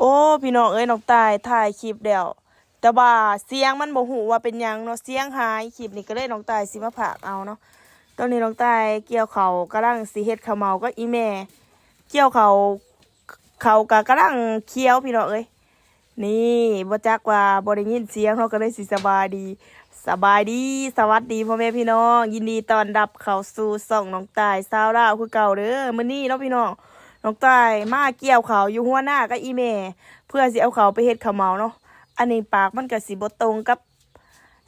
โอ้พี่น้องเอ้ยน้องตายถ่ายคลิปแล้วแต่ว่าเสียงมันบ่ฮู้ว่าเป็นยังเนาะเสียงหายคลิปนี้ก็เลยน้องตายสิมาผากเอาเนาะตอนนี้น้องตายเกี่ยวเขาวกำลังสิเฮ็ดข้าเมาก็อีแม่ เกี่ยวเขาเขาก็กำลังเคี้ยวพี่น้องเอ้ยนี่บ่จักว่าบ่ได้ยินเสียงเนาะก็เลยสิสบายดีสบายดีสวัสดีพ่อแม่พี่น้อง ยินดีต้อนรับเข้าสู่ช่องน้องตายสาวลาวคือเก่าเด้อมื้อนี้เนาะพี่น้อง น้องตายมาเกี่ยวเขาอยู่หัวหน้ากับอีแม่เพื่อสิเอาเขาไปเฮ็ดขาเหมาเนาะอันนี้ปากมันก็สิบ่ตรงกับ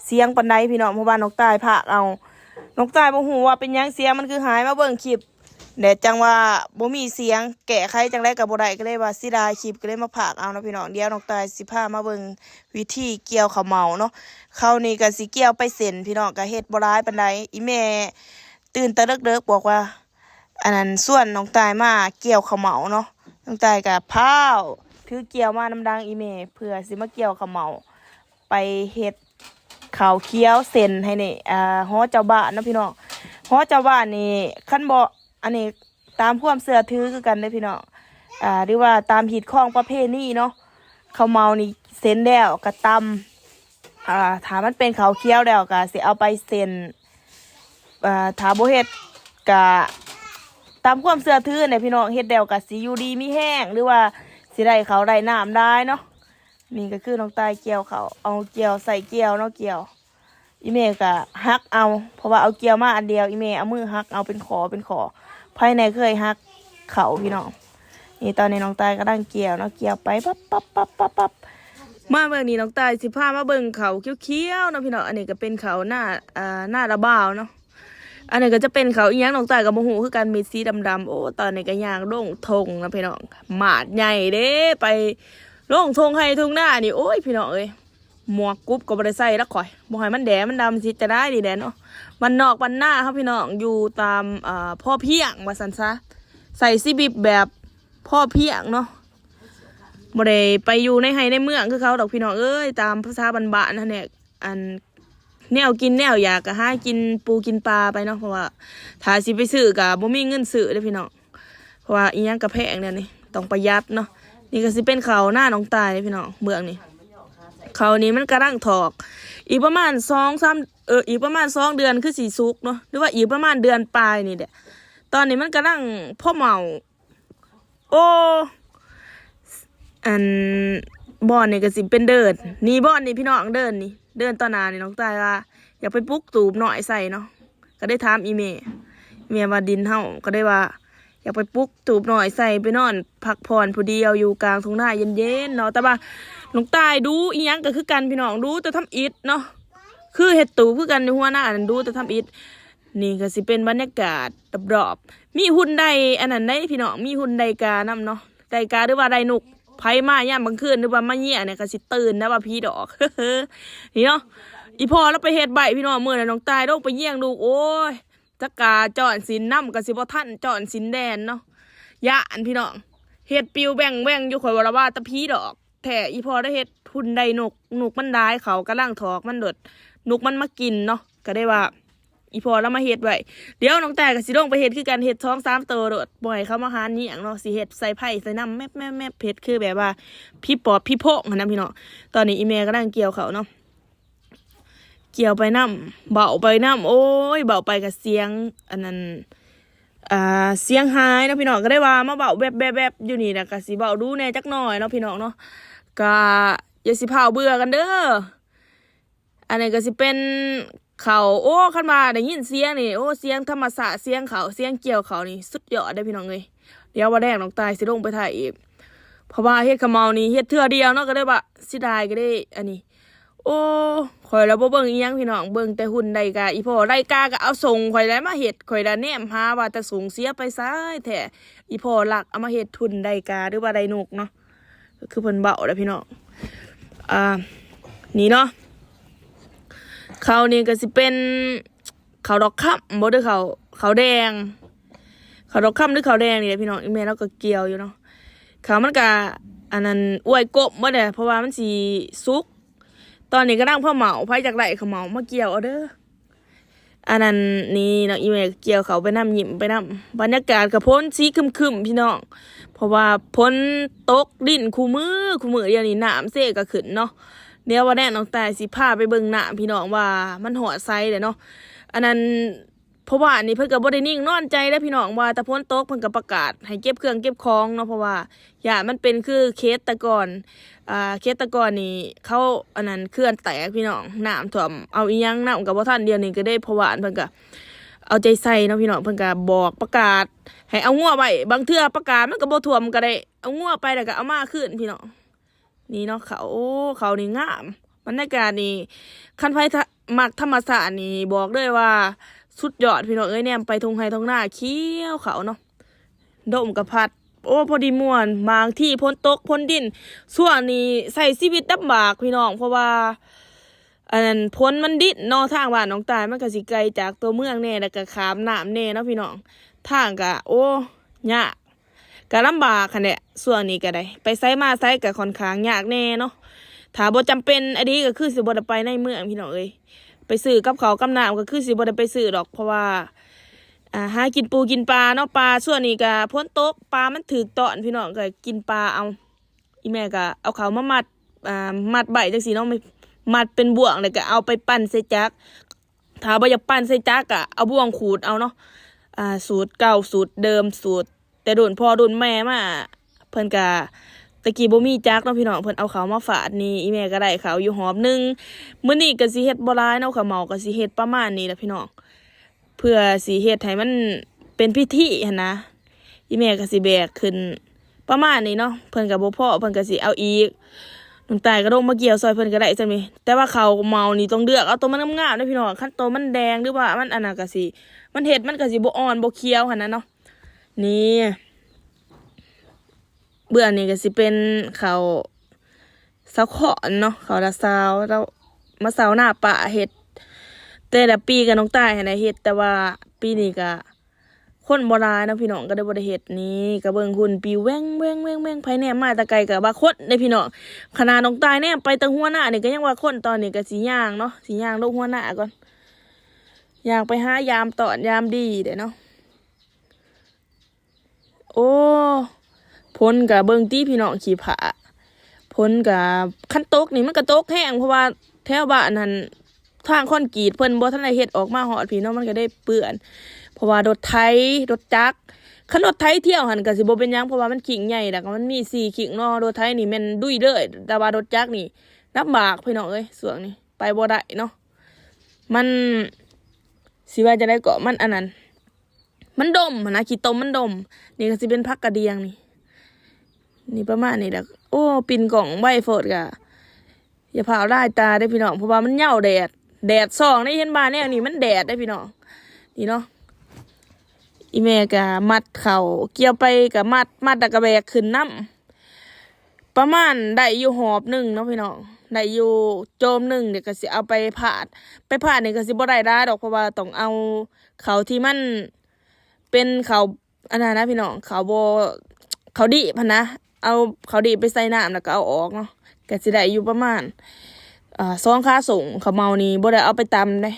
เสียงปานใดพี่น้องเพราะว่าน้องตายพาเอาน้องตายบ่ฮู้ว่าเป็นยังเสียงมันคือหายมาเบิ่งคลิปแดดจังว่าบ่มีเสียงแก้ไขจังไดก็บ่ได้ก็เลยว่าสิได้คลิปก็เลยมาพากเอาเนาะพี่น้องเดี๋ยวน้องตายสิพามาเบิ่งวิธีเกี่ยวขาเหมาเนาะเข้านี้ก็สิเกี่ยวไปเส้นพี่น้องก็เฮ็ดบ่ร้ายปานใดอีแม่ตื่นต่เลิกๆบอกว่า อันนั้นส่วนน้องตายมาเกี่ยวข้าวเหมาเนาะน้องตายกับพ้าวถือเกี่ยวมาน้ำดังอีเมเพื่อสิมาเกี่ยวข้าวเหมาไปเฮ็ดข้าวเคี้ยวเส้นให้นี่อ่าฮอเจ้าบ้านนะพี่น้องฮอเจ้าบ้านนี่ขั้นบ่อันนี้ตามความเสือถือคือกันเด้พี่น้องอ่าหรือว่าตามหิดข้องประเพณีเนาะข้าวเหมานี่เส้นแล้วกระตำอ่าถามมันเป็นข้าวเคี้ยวแล้วก็สิเอาไปเส้นอ่าถ้าบ่เฮ็ดก็ ตามความเสื่อถือเนี่ยพี่น้องเฮ็ดเดวกับสีอยู่ดีมีแห้งหรือว่าสิได้เขาได้น้ำได้เนาะนี่ก็คือน้องตายเกี่ยวเขาเอาเกี่ยวใส่เกี่ยวเนาะเกี่ยว อีเมก็ฮักเอา เพราะว่าเอาเกี่ยวมาอันเดียวอีเมเอามือฮักเอาเป็นขอเป็นขอภายในเคยฮักเขาพี่น้องนี่ตอนนี้น้องตายก็ดังเกี่ยวเนาะเกี่ยวไปปั๊บปั๊บปั๊บปั๊บปั๊บมาเบิ่งนี่น้องตายสิพามาเบิ่งเขาเขียวๆเนาะพี่น้องอันนี้ก็เป็นเขาหน้าอ่าหน้าระบ่าวเนาะ อันนี้ก็จะเป็นเขาอีหยังน้องตายกับโมหูคือการมีสีดำๆโอ้ตอนนี้ก็ย่างโล่งทงนะพี่น้องหมาดใหญ่เด้ไปโล่งทงให้ทุ่งหน้านี่โอ้ยพี่น้องเอ้ยหมวกกุ๊บก็บ่ได้ใส่ล้วข่อยบ่ให้มันแดดมันดำสิจะได้ดีแดดเนาะมันนอกมันหน้าครับพี่น้องอยู่ตามพ่อเพียงวาสันซะใส่ซีบิบแบบพ่อเพียงเนาะบ่ได้ไปอยู่ในไฮในเมืองคือเขาดอกพี่น้องเอ้ยตามภาษาบ้านนั่นแหละอัน แนวกินแนวอยากก็หากินปูกินปลาไปเนาะเพราะว่าถ้าสิไปซื้อก็บ่มีเงินซื้อเด้พี่น้องเพราะว่าอีหยังกระแพงเนี่ยนี่ต้องประหยัดเนาะนี่ก็สิเป็นเขาหน้าน้องตายเด้พี่น้องเมืองนี่เขานี้มันกระร่างถอก อีกประมาณสองสามเอออีกประมาณสองเดือนคือสีสุกเนาะหรือว่าอีกประมาณเดือนปลายนี่เด้อตอนนี้มันกระร่างพ่อเมาโออันบอนนี่ก็สิเป็นเดินนี่บอนนี่พี่น้องเดินนี่ เดินตอนานี่น้องตายว่าอยากไปปลุกตูบหน่อยใส่เนาะก็ได้ถามอีเมเมียว่าดินเฮาก็ได้ว่า อยากไปปลุกตูบหน่อยใส่ไปนอน พักผ่อนผู้เดียวอยู่กลางทุ่งนาเย็นๆเนาะแต่ว่าน้องตายดูอีหยังก็คือกันพี่น้องดูแต่ทำอิฐเนาะคือเฮ็ดตูบคือกันในหัวหน้านั่นดูแต่ทำอิฐนี่ก็สิเป็นบรรยากาศรอบๆมีหุ่นใดอันนั้นได้พี่น้องมีหุ่นใดกานํเนาะใดกาหรือว่าใดนก ไผมาย่ามบางคืนหรือว่ามาเหี้ยเนี่ยก็สิตื่นนะว่าพี่ดอกนี่เนาะอีพอแล้วไปเฮ็ดใบพี่น้องเมื่อน่ะน้องตายโรคไปเยี่ยงลูกโอ้ยจักกาจอนสินน้ำกับสิบท่านจอนสินแดนเนาะยะอันพี่น้องเฮ็ดปิวแบ่งแบ่งอยู่ข่อยว่าว่าตะพีดอกแท้อีพอได้เฮ็ดทุนใดนกนกมันได้เขากำลังถอกมันเดดนกมันมากินเนาะก็ได้ว่า อีพอแล้วมาเฮ็ดไว้เดี๋ยวน้องแต่กับสิลงไปเฮ็ดคือกันเฮ็ดท้องสามตัวโดดบ่อยเขามาหานี่อย่างเนาะสิเฮ็ดใส่ไผ่ใส่น้ำแม่แม่แม่เผ็ดคือแบบว่า พี่ปอบพี่โพกนะพี่เน้องตอนนี้อีเมลก็นั่งเกี่ยวเขาเนาะเกี่ยวไปน้ำเบาไปน้ำโอ้ยเบาไปกับเสียง อันนั้นอ่าเสียงหายเนาะพี่น้องก็ได้ว่ามาเบาแบบแบบแบบอยู่นี่นะก็สิเบาดูแน่จักหน่อยเนาะพี่น้องเนาะก็อย่าสิเผาเบื่อกันเด้ออันนี้ก็สิเป็น เขาโอ้ขันมาได้ยินเสียงนี่โอ้เสียงธรรมศาสตร์เสียงเขาเสียงเกี่ยวเขานี่สุดยอดได้พี่น้องเลยเดี๋ยวว่าแดงน้องตายสิลงไปถ่ายอีกเพราะว่าเฮ็ดขมเมานี่เฮ็ดเทื่อเดียวเนาะก็ได้ว่าสิได้ก็ได้อันนี้ โอ้ข่อยแล้วบ่เบิ่งอีหยังพี่น้องเบิ่งแต่หุ่นใดกาอีพ่อไดกาก็เอาส่งข่อยแล้วมาเฮ็ดข่อยละแนมหาว่าแต่สูงเสียไปซ้ายแท้อีพ่อหลักเอามาเฮ็ดทุนใดกาหรือว่าใดนกเนาะก็คือเพิ่นเบาแล้วพี่น้องอ่านี่เนาะ เขานี่ก็สิเป็นเขาดอกค่ำบ่ด้อเขาเขาแดง เขาดอกค่ำหรือเขาแดงนี่แหละพี่น้องอีแม่เราก็เกี่ยวอยู่เนาะเขามันก็อันนั้นอวยกบบ่ได้เพราะว่ามันสิสุก ตอนนี้ก็นั่งพ่อเหมาไผจากไหลเขาเหมามาเกี่ยวเอาเด้ออันนั้นนี่เน้องอีเมลเกี่ยวเขาไปนํยิ้มไปนํบรรยากาศกับพ้นสีคึมๆพี่น้อง เพราะว่าพ้นตกดินคู่มือคู่มือเดียวนี้น้ำเสกก็ขึ้นเนาะ เดี๋ยววันแรกน้องแตายสิพาไปเบิ่งน้ำพี่น้องว่ามันหอดไซเลยเนาะอันนั้นเพราะว่าอันนี้เพิ่นก็บ่ได้นิ่งนอนใจแล้วพี่น้องว่าแต่พ้นตกเพิ่นก็ประกาศ ให้เก็บเครื่องเก็บของเนาะเพราะว่าอย่ามันเป็นคือเคสตะกอนอ่าเคสตะกอนนี่เขาอันนั้นเคลื่อนแตกพี่น้องน้ำท่วมเอาอีหยังน้ำกับบ่ทันเดียวนี่ก็ได้เพราะว่าอันเพิ่นก็เอาใจใส่เนาะพี่น้องเพิ่นก็บอกประกาศ ให้เอางัวไว้บางเทื่อประกาศมันก็บ่ท่วมก็ได้เอางัวไปแล้วก็เอามาขึ้นพี่น้อง นี่เนาะเขาเขานี่งามบรรยากาศนี่คันไฟทะมักธรรมศาสตร์นี่บอกเลยว่าสุดยอดพี่น้องเอ้ยแนมไปทงไฮทงหน้าเขี้ยวเขาเนาะดมกับพัดโอ้พอดีม่วนบางที่พ้นตกพ้นดิน ส่วนนี้ใส่ชีวิตลำบากพี่น้องเพราะว่าอันนั้นพ้นมันดินนอทางบ้านน้องตายมันก็สิไกลจากตัวเมืองแน่แล้วก็ขามน้ำแน่เนาะพี่น้องทางก็โอ้ยาก ก็ลำบากค่ะเนี่ยส่วนนี้ก็ได้ ไปไซมาไซก็ค่อนข้างยากแน่เนาะถ้าบ่จำเป็นอันนี้ก็คือสิบ่ได้ไปในเมืองพี่น้องเอ้ยไปซื้อกับเขากับน้ำก็คือสิบ่ได้ไปซื้อดอกเพราะว่าอ่าหากินปูกินปลาเนาะปลาส่วนนี้ก็พ้นโตกปลามันถือตอนพี่น้องก็กินปลาเอาอีแม่ก็เอาเขามามัดอ่ามัดใบจังสีเนาะไม่มัดเป็นบ่วงเลยก็เอาไปปั้นใส่จักถ้าบ่อยากปั้นใส่จักก็เอาบ่วงขูดเอาเนาะอ่าสูตรเก่าสูตรเดิมสูตร แต่รุ่นพ่อรุ่นแม่มาเพิ่นก็ตะกี้บ่มีจักเนาะพี่น้องเพิ่นเอาเขามาฝาดนี่อีแม่ก็ได้เขาอยู่หอบหนึงมื้อนี้ก็สิเฮ็ดบ่หลายเนาะข้าเหมาก็สิเฮ็ดประมาณนี้แหละพี่น้องเพื่อสิเฮ็ดให้มันเป็นพิธีหั่นนะอีแม่ก็สิแบกขึ้นประมาณนี้เนาะเพิ่นก็บ่พอเพิ่นก็สิเอาอีกน้ำตาลก็ลงมาเกี่ยวซอยเพิ่นก็ได้จังนี่แต่ว่าเขาเมานี่ต้องเลือกเอาตัวมันงามๆนะพี่น้องคันตัวมันแดงหรือว่ามันอันนั้นก็สิมันเห็ดมันก็สิบ่อ่อนบ่เคี้ยวหั่นนะเนาะ นี่เบื่อนี่ก็สิเป็นเขาเสาขอนเนาะเขาละซาวแล้วมาเสาหน้าป่าเฮ็ดแต่ละปีก็น้องตายให้ได้เฮ็ดแต่ว่าปีนี้ก็คนโบราณนะพี่น้องก็ได้บริเหตุนี้ก็เบิงหุ่นปีแว่งแว่งแว่งแว่งไผแนมมาตะไกลกับว่าคนในพี่น้องขนาดน้องตายเนี่ยไปตะหัวหน้าเนี่ยก็ยังว่าคนตอนนี้ก็สีย่างเนาะสีย่างลงหัวหน้าก่อนย่างไปหายามตอนยามดีเด้เนาะ โอ้พ้นกับเบิงตี้พี่น้องขี่ผาพ้นกับขั้นตกนี่มันก็ตกแห้งเพราะว่าแถวบ้านนั้นทางคอนกรีตเพิ่นบ่ทันได้เฮ็ดออกมาหอดพี่เนาะมันก็ได้เปื้อน เพราะว่ารถไถรถจักรคันรถไถเที่ยวหันก็สิบ่เป็นหยังเพราะว่ามันขิงใหญ่แล้วก็มันมีสี่ขิงเนาะรถไถนี่แม่นดุยเด้อแต่ว่ารถจักรนี่ลำบากพี่น้องเอ้ยสวงนี้ไปบ่ได้เนาะมันสิว่าจะได้เกาะมันอันนั้น มันดมนะขี้ตมมันดม นี่ก็สิเป็นพักกระเดียงนี่ นี่ประมาณนี้แหละโอ้ปินกล่องใบโฟดกะอย่าพาลายตาได้พี่น้องเพราะว่ามันเหย้าแดด แดดส่องได้เห็นบ้านแนวนี้มันแดดได้พี่น้องนี่เนาะอีเมกะมัดเขาเกี่ยวไปกับมัดมัดตะกระแบกขึ้นน้ำประมาณได้อยู่หอบหนึ่งเนาะพี่น้องได้อยู่โจมหนึ่งเดี๋ยวก็สิเอาไปผาด ไปผาดเนี่ยก็สิบ่ได้ได้ดอกเพราะว่าต้องเอาเขาที่มัน เป็นเขาอันนั้นนะพี่น้องเขาโบเขาดีพันนะ เอาเขาดีไปใส่น้ำแล้วก็เอาออกเนาะก็สิได้อยู่ประมาณอ่าสองค่าส่งเขาเมานี่บ่ได้เอาไปตำเลย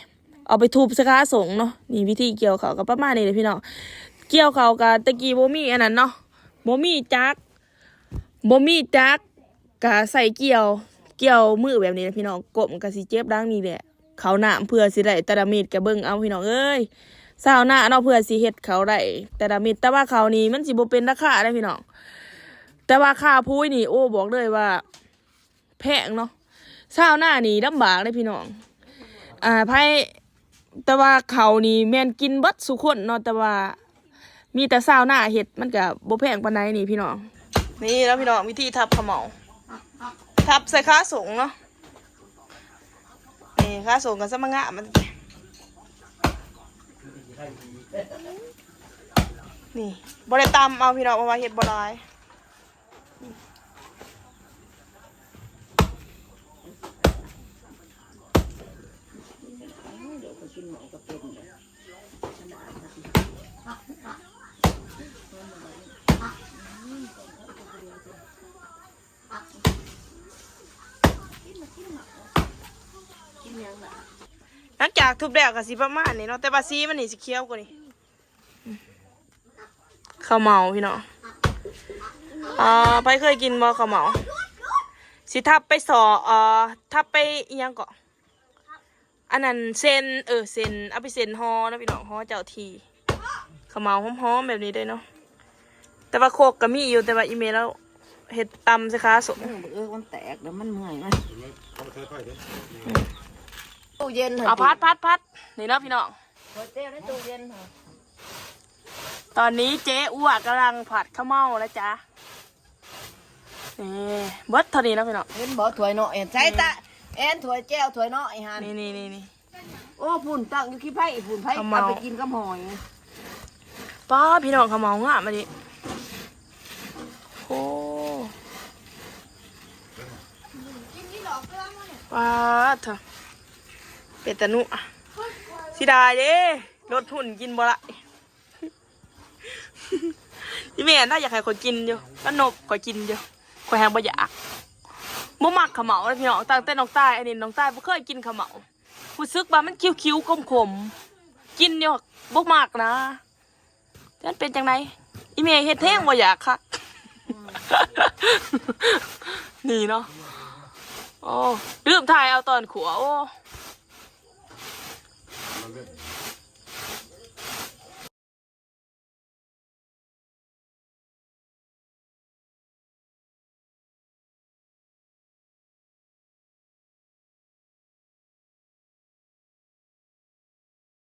เอาไปทุบสกาส่งเนาะนี่วิธีเกี่ยวเขาวกับประมาณนี้เลยพี่น้องเกี่ยวเขาวกับตะกี้บ่มีอันนั้นเนาะบ่มีจักบ่มีจักกะใส่เกี่ยวเกี่ยวมือแบบนี้นะพี่น้องกบมันก็สิเจ็บดังนี่แหละเขาหน้าเพื่อสิได้ต่ละมีดกะเบิ่งเอาพี่น้องเอ้ย สาวหน้าเนาะเพื่อสิเฮ็ดเขาได้แต่ละมีดแต่ว่าเขาวนี้มันสิบ่เป็นราคาได้พี่น้องแต่ว่าค่าพุ้ยนี่โอ้บอกเลยว่า แพงเนาะสาวหน้านี่ลำบากเลยพี่น้องอ่าไพ่แต่ว่าเขานี่แมนกินบัดสุคนเนาะแต่ว่า มีแต่ซาวหน้าเห็ดมันก็บ่แพงปานใดนี่พี่น้องนี่แล้วพี่น้องวิธีทับขาวเหมาทับใส่ข้าสงเนาะนี่ข้าสงกับสมังงะมัน นี่บ่ได้ตำเอาพี่น้องเพราะว่าเห็ดบ่หลายอลั งจากทุบแล้วก็สิประมาณนี้เนาะแต่ว่าสีมันนี่สิเขียวกว่านี้ข้าวเมาพี่เน้องอ่าไปเคยกินบ่ข้าวเหมาสิทับไปสอเอ่อทับไปยังเกาะอันนั้นเซนเออเซนเอาไปเซนฮอนะพี่น้องฮอเจ้าทีข้าวเหมาหอมๆแบบนี้เลยเนาะแต่ว่าโคกก็มีอยู่แต่ว่าอีเมลแล้วเห็ดตำสิคะสมเออมันแตกแล้วมันเมื่อยไปใช้ไฟเด้อ ตู้เย็นเอาพัดพัดพัดนี่เนาะพี่น้องโเจ้ในตู้เย็นเหรอตอนนี้เจ๊อ้วกำลังผัดข้าวเม่าแล้วจ้ะนี่เบิดเท่านี้นะพี่น้องเห็นบ่ถ้วยน้อยใช่ตาแอนถ้วยแก้วถ้วยน้อยหันนี่นี่นี่นี่โอ้ฝุ่นตั้งอยู่ขี้ไผ่ฝุ่นไผ่ข้าวเมาเอาไปกินกับหอยป้าพี่น้องข้าวเม่างะมาดิโอ้ป้าเถอะ เป็ดตะนุสิด้เด้รถหุ่นกินบ่ละพี่เมย์ถ้าอยากให้คนกินอยู่ก็นบขอกินอยู่ขอยแหงบ่อยากบ่มักขาเหมาเลพี่น้องตั้งแต่น้องใต้อันนี้น้องใต้บ่เคยกินขาเหมารู้สึกว่ามันคิ้วๆขมๆกินอยู่บ่มักนะนั่นเป็นจังไดอีเมย์เฮ็ดแท้งบ่อยากค่ะนี่เนาะโอ้ลืมถ่ายเอาตอนขัวโอ้